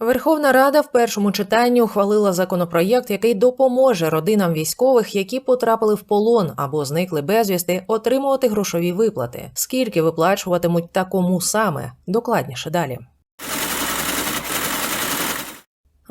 Верховна Рада в першому читанні ухвалила законопроєкт, який допоможе родинам військових, які потрапили в полон або зникли безвісти, отримувати грошові виплати. Скільки виплачуватимуть та кому саме? Докладніше далі.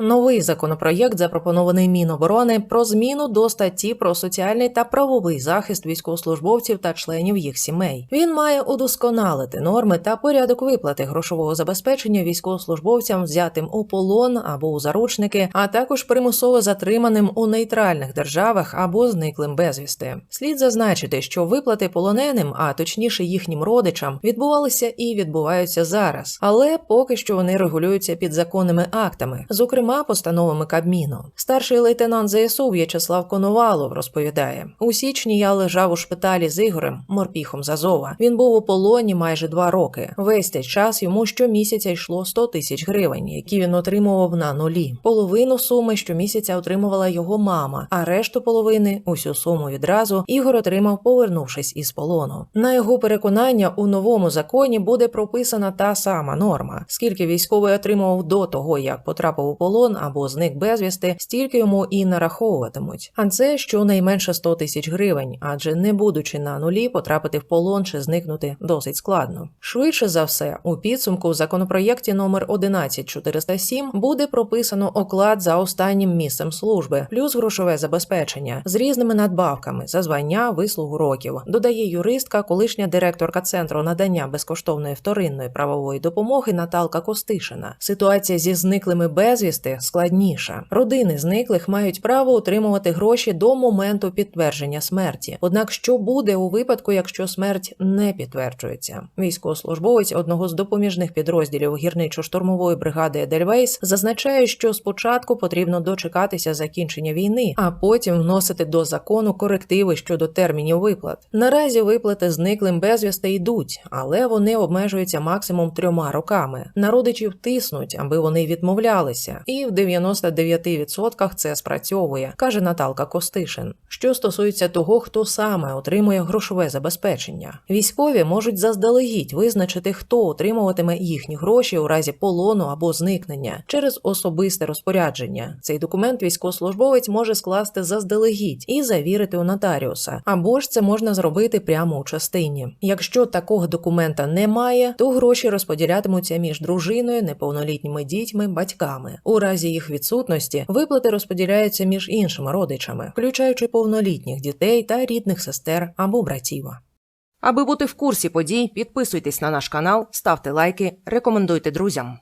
Новий законопроєкт, запропонований Міноборони, про зміну до статті про соціальний та правовий захист військовослужбовців та членів їх сімей. Він має удосконалити норми та порядок виплати грошового забезпечення військовослужбовцям, взятим у полон або у заручники, а також примусово затриманим у нейтральних державах або зниклим безвісти. Слід зазначити, що виплати полоненим, а точніше їхнім родичам, відбувалися і відбуваються зараз, але поки що вони регулюються підзаконними актами, зокрема постановами Кабміну. Старший лейтенант ЗСУ В'ячеслав Коновалов розповідає: у січні я лежав у шпиталі з Ігорем, морпіхом з Азова. Він був у полоні майже два роки. Весь цей час йому щомісяця йшло 100 тисяч гривень, які він отримував на нулі. Половину суми щомісяця отримувала його мама, а решту половини, усю суму відразу, Ігор отримав, повернувшись із полону. На його переконання, у новому законі буде прописана та сама норма. Скільки військовий отримував до того, як потрапив у полон або зник безвісти, стільки йому і нараховуватимуть. А це щонайменше 100 тисяч гривень, адже не будучи на нулі, потрапити в полон чи зникнути досить складно. Швидше за все, у підсумку в законопроєкті номер 11407 буде прописано оклад за останнім місцем служби, плюс грошове забезпечення з різними надбавками за звання вислугу років. Додає юристка, колишня директорка центру надання безкоштовної вторинної правової допомоги Наталка Костишина. Ситуація зі зниклими безвісти складніша. Родини зниклих мають право отримувати гроші до моменту підтвердження смерті. Однак, що буде у випадку, якщо смерть не підтверджується? Військовослужбовець одного з допоміжних підрозділів гірничо-штурмової бригади Едельвейс зазначає, що спочатку потрібно дочекатися закінчення війни, а потім вносити до закону корективи щодо термінів виплат. Наразі виплати зниклим безвісти йдуть, але вони обмежуються максимум трьома роками. На родичів тиснуть, аби вони відмовлялися, і в 99% це спрацьовує, каже Наталка Костишин. Що стосується того, хто саме отримує грошове забезпечення, військові можуть заздалегідь визначити, хто отримуватиме їхні гроші у разі полону або зникнення через особисте розпорядження. Цей документ військовослужбовець може скласти заздалегідь і завірити у нотаріуса, або ж це можна зробити прямо у частині. Якщо такого документа немає, то гроші розподілятимуться між дружиною, неповнолітніми дітьми, батьками. У разі їх відсутності виплати розподіляються між іншими родичами, включаючи повнолітніх дітей та рідних сестер або братів. Аби бути в курсі подій, підписуйтесь на наш канал, ставте лайки, рекомендуйте друзям.